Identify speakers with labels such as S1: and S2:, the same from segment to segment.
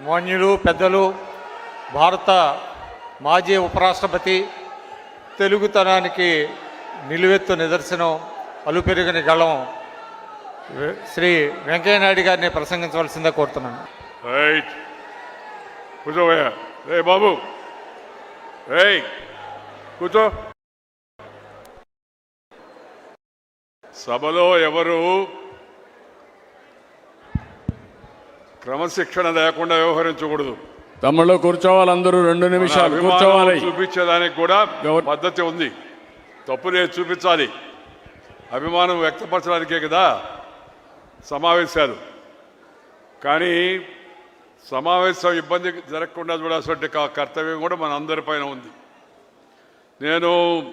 S1: మాన్యులు పెద్దలు భారత మాజీ ఉపరాష్ట్రపతి తెలుగుతనానికి నిలువెత్తు నిదర్శనం అలుపెరుగని గళం శ్రీ వెంకయ్యనాయుడు గారిని ప్రసంగించవలసిందే కోరుతున్నాను.
S2: రైట్. కూర్చోబోయా రే బాబు. రేయ్. కూర్చో. సభలో ఎవరు క్రమశిక్షణ లేకుండా వ్యవహరించకూడదు.
S3: తమ్ముళ్ళు కూర్చోవాలి అందరూ రెండు నిమిషాలు కూర్చోవాలి.
S2: చూపించేదానికి కూడా పద్ధతి ఉంది. తప్పు లేదు చూపించాలి. అభిమానం వ్యక్తపరచడానికే కదా సమావేశాలు. కానీ సమావేశం ఇబ్బంది జరగకుండా చూడాల్సిన కర్తవ్యం కూడా మన అందరిపైన ఉంది. నేను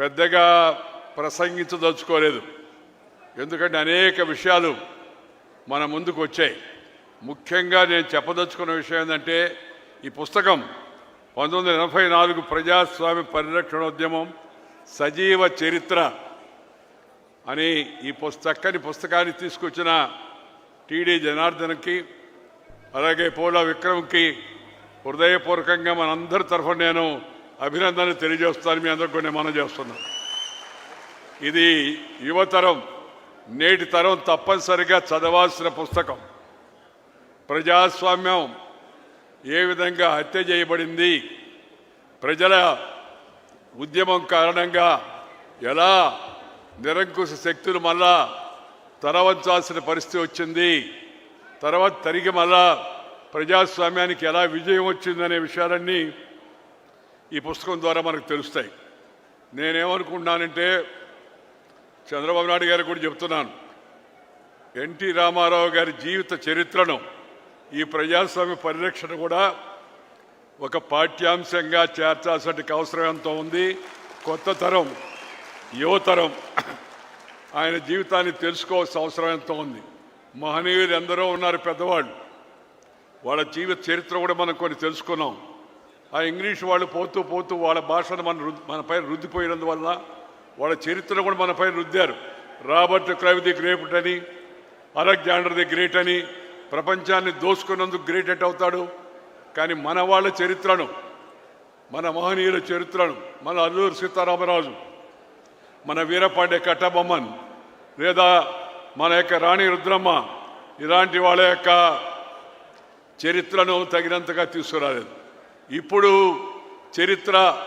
S2: పెద్దగా ప్రసంగించదలుచుకోలేదు. ఎందుకంటే అనేక విషయాలు మన ముందుకు వచ్చాయి. ముఖ్యంగా నేను చెప్పదలుచుకున్న విషయం ఏంటంటే ఈ పుస్తకం పంతొమ్మిది ఎనభై నాలుగు ప్రజాస్వామ్య పరిరక్షణోద్యమం సజీవ చరిత్ర అని ఈ చక్కని పుస్తకాన్ని తీసుకొచ్చిన టీడీ జనార్దన్కి అలాగే పోల విక్రమ్కి హృదయపూర్వకంగా మనందరి తరఫున నేను అభినందనలు తెలియజేస్తాను. మీ అందరికీ కూడా మనం చేస్తున్నాను ఇది యువతరం నేటి తరం తప్పనిసరిగా చదవాల్సిన పుస్తకం. ప్రజాస్వామ్యం ఏ విధంగా హత్య చేయబడింది ప్రజల ఉద్యమం కారణంగా ఎలా నిరంకుశ శక్తులు మళ్ళా తరవంచాల్సిన పరిస్థితి వచ్చింది తర్వాత తిరిగి మళ్ళా ప్రజాస్వామ్యానికి ఎలా విజయం వచ్చిందనే విషయాలన్నీ ఈ పుస్తకం ద్వారా మనకు తెలుస్తాయి. నేనేమనుకుంటున్నానంటే చంద్రబాబు నాయుడు గారు కూడా చెప్తున్నాను ఎన్టీ రామారావు గారి జీవిత చరిత్రను ఈ ప్రజాస్వామ్య పరిరక్షణ కూడా ఒక పాఠ్యాంశంగా చేర్చాల్సిన అవసరం ఎంతో ఉంది. కొత్త తరం యువతరం ఆయన జీవితాన్ని తెలుసుకోవాల్సిన అవసరం ఎంతో ఉంది. మహనీయులు ఎందరో ఉన్నారు పెద్దవాళ్ళు. వాళ్ళ జీవిత చరిత్ర కూడా మనం కొన్ని తెలుసుకున్నాం. ఆ ఇంగ్లీష్ వాళ్ళు పోతూ పోతూ వాళ్ళ భాషను మన మనపై రుద్దిపోయినందువల్ల వాళ్ళ చరిత్ర కూడా మనపై రుద్దారు. రాబర్ట్ క్రైవ్ ది గ్రేట్ అని అలెగ్జాండర్ ది గ్రేట్ అని ప్రపంచాన్ని దోసుకున్నందుకు గ్రేట్ ఎట్ అవుతాడు. కానీ మన వాళ్ళ చరిత్రను మన మహనీయుల చరిత్రను మన అల్లూరు సీతారామరాజు మన వీరపాండే కట్టబొమ్మన్ లేదా మన యొక్క రాణి రుద్రమ్మ ఇలాంటి వాళ్ళ యొక్క చరిత్రను తగినంతగా తీసుకురాలేదు. ఇప్పుడు చరిత్ర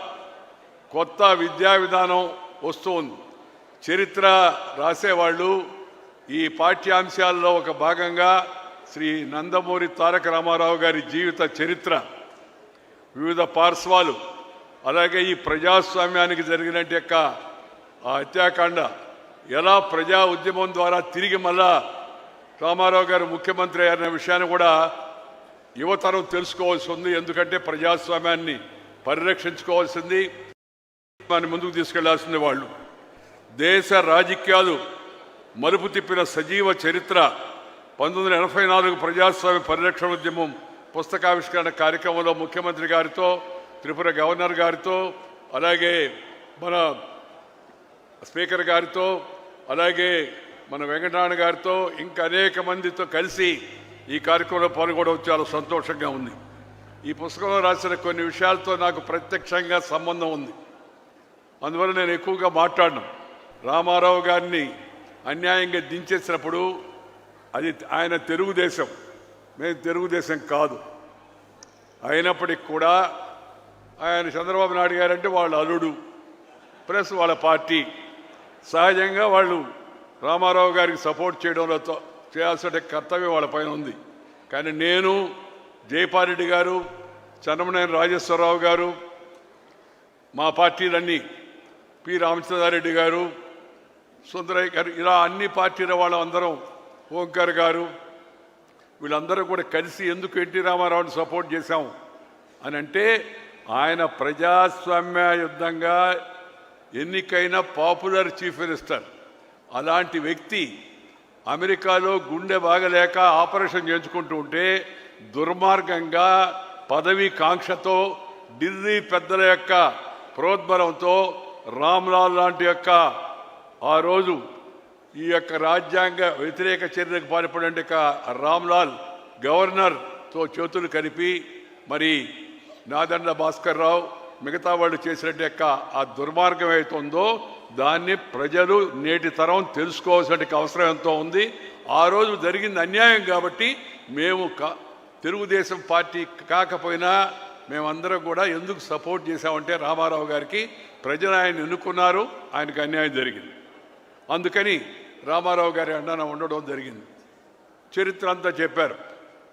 S2: కొత్త విద్యా విధానం వస్తూ ఉంది చరిత్ర రాసేవాళ్ళు ఈ పాఠ్యాంశాల్లో ఒక భాగంగా శ్రీ నందమూరి తారక రామారావు గారి జీవిత చరిత్ర వివిధ పార్శ్వాలు అలాగే ఈ ప్రజాస్వామ్యానికి జరిగిన యొక్క ఆ హత్యాకాండ ఎలా ప్రజా ఉద్యమం ద్వారా తిరిగి మళ్ళా రామారావు గారు ముఖ్యమంత్రి అయ్యారనే విషయాన్ని కూడా యువతరం తెలుసుకోవాల్సి ఉంది. ఎందుకంటే ప్రజాస్వామ్యాన్ని పరిరక్షించుకోవాల్సింది దాన్ని ముందుకు తీసుకెళ్ళాల్సింది వాళ్ళు. దేశ రాజకీయాలు మలుపు తిప్పిన సజీవ చరిత్ర పంతొమ్మిది వందల ఎనభై నాలుగు ప్రజాస్వామ్య పరిరక్షణ ఉద్యమం పుస్తకావిష్కరణ కార్యక్రమంలో ముఖ్యమంత్రి గారితో త్రిపుర గవర్నర్ గారితో అలాగే మన స్పీకర్ గారితో అలాగే మన వెంకటనారాయణ గారితో ఇంకా అనేక మందితో కలిసి ఈ కార్యక్రమంలో పాల్గొనడం చాలా సంతోషంగా ఉంది. ఈ పుస్తకంలో రాసిన కొన్ని విషయాలతో నాకు ప్రత్యక్షంగా సంబంధం ఉంది. అందువల్ల నేను ఎక్కువగా మాట్లాడను. రామారావు గారిని అన్యాయంగా దించేసినప్పుడు అది ఆయన తెలుగుదేశం. మేము తెలుగుదేశం కాదు. అయినప్పటికి కూడా ఆయన చంద్రబాబు నాయుడు గారంటే వాళ్ళ అల్లుడు. ప్లస్ వాళ్ళ పార్టీ. సహజంగా వాళ్ళు రామారావు గారికి సపోర్ట్ చేయడంలో తో- చేయాల్సిన కర్తవ్యం వాళ్ళ పైన ఉంది. కానీ నేను జయపారెడ్డి గారు చంద్రమనేని రాజేశ్వరరావు గారు మా పార్టీలన్నీ పి రామచంద్రారెడ్డి గారు సుందరయ్య గారు ఇలా అన్ని పార్టీల వాళ్ళందరం ఓంకార్ గారు వీళ్ళందరూ కూడా కలిసి ఎందుకు ఎన్టీ రామారావుని సపోర్ట్ చేశాం అని అంటే ఆయన ప్రజాస్వామ్య యుద్ధంగా ఎన్నికైన పాపులర్ చీఫ్ మినిస్టర్. అలాంటి వ్యక్తి అమెరికాలో గుండె బాగలేక ఆపరేషన్ చేయించుకుంటూ ఉంటే దుర్మార్గంగా పదవి కాంక్షతో ఢిల్లీ పెద్దల యొక్క ప్రోద్బలంతో రామ్లాల్ లాంటి యొక్క ఆ రోజు ఈ యొక్క రాజ్యాంగ వ్యతిరేక చర్యకు పాల్పడే రామ్లాల్ గవర్నర్తో చేతులు కలిపి మరి నాదండ భాస్కర్ రావు మిగతా వాళ్ళు చేసినట్టు యొక్క ఆ దుర్మార్గం అవుతుందో దాన్ని ప్రజలు నేటి తరం తెలుసుకోవాల్సిన అవసరం ఎంతో ఉంది. ఆ రోజు జరిగింది అన్యాయం కాబట్టి మేము తెలుగుదేశం పార్టీ కాకపోయినా మేమందరం కూడా ఎందుకు సపోర్ట్ చేశామంటే రామారావు గారికి ప్రజలు ఆయన ఎన్నుకున్నారు ఆయనకు అన్యాయం జరిగింది. అందుకని రామారావు గారి అండన ఉండడం జరిగింది. చరిత్ర అంతా చెప్పారు.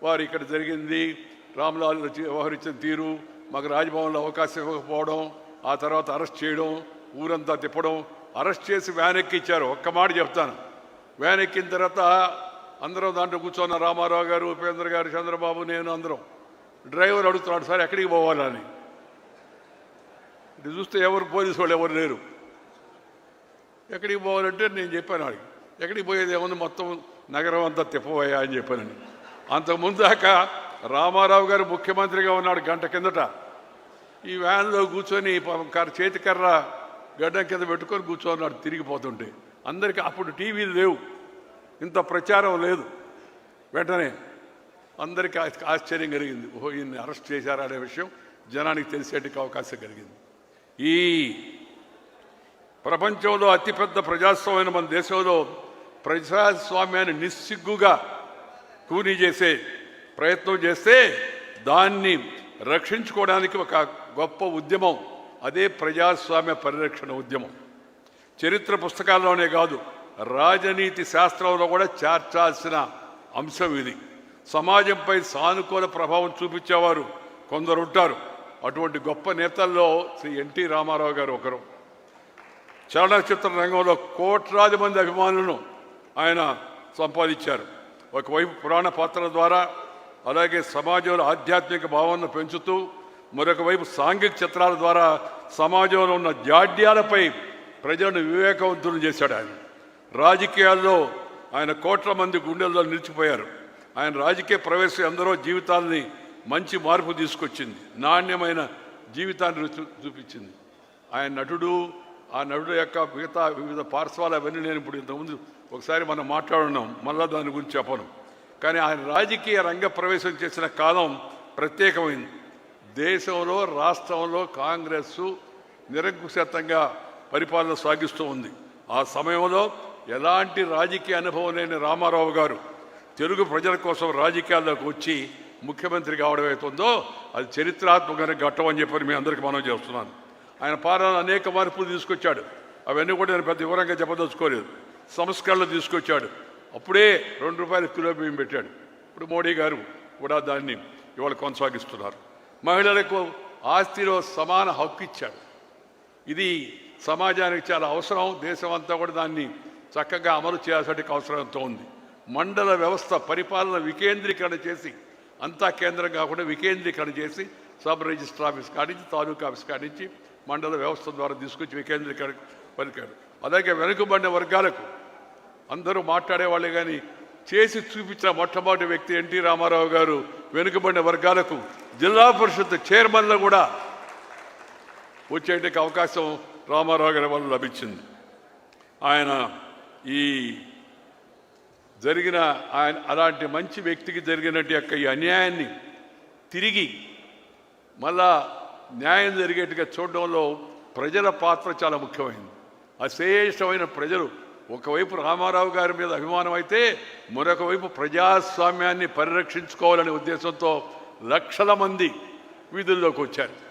S2: వారు ఇక్కడ జరిగింది రామ్లాల్ వ్యవహరించిన తీరు మాకు రాజ్భవన్లో అవకాశం ఇవ్వకపోవడం ఆ తర్వాత అరెస్ట్ చేయడం ఊరంతా తిప్పడం అరెస్ట్ చేసి వ్యాన్ ఎక్కిచ్చారు. ఒక్క మాట చెప్తాను. వ్యాన్ ఎక్కిన తర్వాత అందరం దాంట్లో కూర్చున్న రామారావు గారు ఉపేంద్ర గారు చంద్రబాబు నేను అందరం. డ్రైవర్ అడుగుతున్నాడు సార్ ఎక్కడికి పోవాలని? ఇది చూస్తే ఎవరు పోలీసు వాళ్ళు ఎవరు లేరు. ఎక్కడికి పోవాలంటే నేను చెప్పాను వాడికి ఎక్కడికి పోయేది ఏముంది? మొత్తం నగరం అంతా తిప్పబోయా అని చెప్పానని అంతకుముందు దాకా రామారావు గారు ముఖ్యమంత్రిగా ఉన్నాడు గంట కిందట. ఈ వ్యాన్లో కూర్చొని చేతికర్ర కర్ర గడ్డం కింద పెట్టుకొని కూర్చోన్నాడు తిరిగిపోతుంటే. అందరికీ అప్పుడు టీవీలు లేవు. ఇంత ప్రచారం లేదు. వెంటనే అందరికీ ఆశ్చర్యం కలిగింది. ఓహో ఈయన్ని అరెస్ట్ చేశారా అనే విషయం జనానికి తెలిసేటికి అవకాశం కలిగింది. ఈ ప్రపంచంలో అతిపెద్ద ప్రజాస్వామ్యమైన మన దేశంలో ప్రజాస్వామ్యాన్ని నిస్సిగ్గుగా కూనీ చేసే ప్రయత్నం చేస్తే దాన్ని రక్షించుకోవడానికి ఒక గొప్ప ఉద్యమం అదే ప్రజాస్వామ్య పరిరక్షణ ఉద్యమం. చరిత్ర పుస్తకాల్లోనే కాదు రాజనీతి శాస్త్రంలో కూడా చేర్చాల్సిన అంశం ఇది. సమాజంపై సానుకూల ప్రభావం చూపించేవారు కొందరు ఉంటారు. అటువంటి గొప్ప నేతల్లో శ్రీ ఎన్టీ రామారావు గారు ఒకరు. చలనచిత్ర రంగంలో కోట్లాది మంది అభిమానులను ఆయన సంపాదించారు. ఒకవైపు పురాణ పాత్రల ద్వారా అలాగే సమాజంలో ఆధ్యాత్మిక భావనను పెంచుతూ మరొక వైపు సాంఘిక చిత్రాల ద్వారా సమాజంలో ఉన్న జాడ్యాలపై ప్రజలను వివేకవంతులు చేశాడు ఆయన. రాజకీయాల్లో ఆయన కోట్ల మంది గుండెల్లో నిలిచిపోయారు. ఆయన రాజకీయ ప్రవేశం ఎందరో జీవితాల్ని మంచి మార్పు తీసుకొచ్చింది. నాణ్యమైన జీవితాన్ని చూపించింది. ఆయన నటుడు ఆ నటుడు యొక్క మిగతా వివిధ పార్శ్వాలు అవన్నీ నేను ఇప్పుడు ఇంతకుముందు ఒకసారి మనం మాట్లాడున్నాం. మళ్ళా దాని గురించి చెప్పను. కానీ ఆయన రాజకీయ రంగ ప్రవేశం చేసిన కాలం ప్రత్యేకమైంది. దేశంలో రాష్ట్రంలో కాంగ్రెస్ నిరంకుశత్వంగా పరిపాలన సాగిస్తూ ఉంది. ఆ సమయంలో ఎలాంటి రాజకీయ అనుభవం లేని రామారావు గారు తెలుగు ప్రజల కోసం రాజకీయాల్లోకి వచ్చి ముఖ్యమంత్రి కావడం అవుతుందో అది చరిత్రాత్మకమైన ఘట్టం అని చెప్పని మీ అందరికీ మనం చేస్తున్నాను. ఆయన పాలన అనేక మార్పులు తీసుకొచ్చాడు. అవన్నీ కూడా నేను పెద్ద వివరంగా చెప్పదలుచుకోలేదు. సంస్కరణలు తీసుకొచ్చాడు. అప్పుడే రెండు రూపాయల కిలో బియ్యం పెట్టాడు. ఇప్పుడు మోడీ గారు కూడా దాన్ని ఇవాళ కొనసాగిస్తున్నారు. మహిళలకు ఆస్తిలో సమాన హక్కు ఇచ్చాడు. ఇది సమాజానికి చాలా అవసరం. దేశం అంతా కూడా దాన్ని చక్కగా అమలు చేయాల్సిన అవసరం ఎంతో ఉంది. మండల వ్యవస్థ పరిపాలన వికేంద్రీకరణ చేసి అంతా కేంద్రం కాకుండా వికేంద్రీకరణ చేసి సబ్ రిజిస్టర్ ఆఫీస్ కానించి తాలూకా ఆఫీస్ కానించి మండల వ్యవస్థ ద్వారా తీసుకొచ్చి వికేంద్రీకరణ పలికాడు అలాగే వెనుకబడిన వర్గాలకు అందరూ మాట్లాడేవాళ్ళే కానీ చేసి చూపించిన మొట్టమొదటి వ్యక్తి ఎన్టీ రామారావు గారు వెనుకబడిన వర్గాలకు జిల్లా పరిషత్ చైర్మన్లు కూడా వచ్చేటికి అవకాశం రామారావు గారి వల్ల లభించింది. ఆయన ఈ జరిగిన ఆయన అలాంటి మంచి వ్యక్తికి జరిగినట్టు యొక్క ఈ అన్యాయాన్ని తిరిగి మళ్ళా న్యాయం జరిగేట్టుగా చూడడంలో ప్రజల పాత్ర చాలా ముఖ్యమైనది అశేషమైన ప్రజలు ఒకవైపు రామారావు గారి మీద అభిమానం అయితే మరొక వైపు ప్రజాస్వామ్యాన్ని పరిరక్షించుకోవాలనే ఉద్దేశంతో లక్షల మంది వీధుల్లోకి వచ్చారు.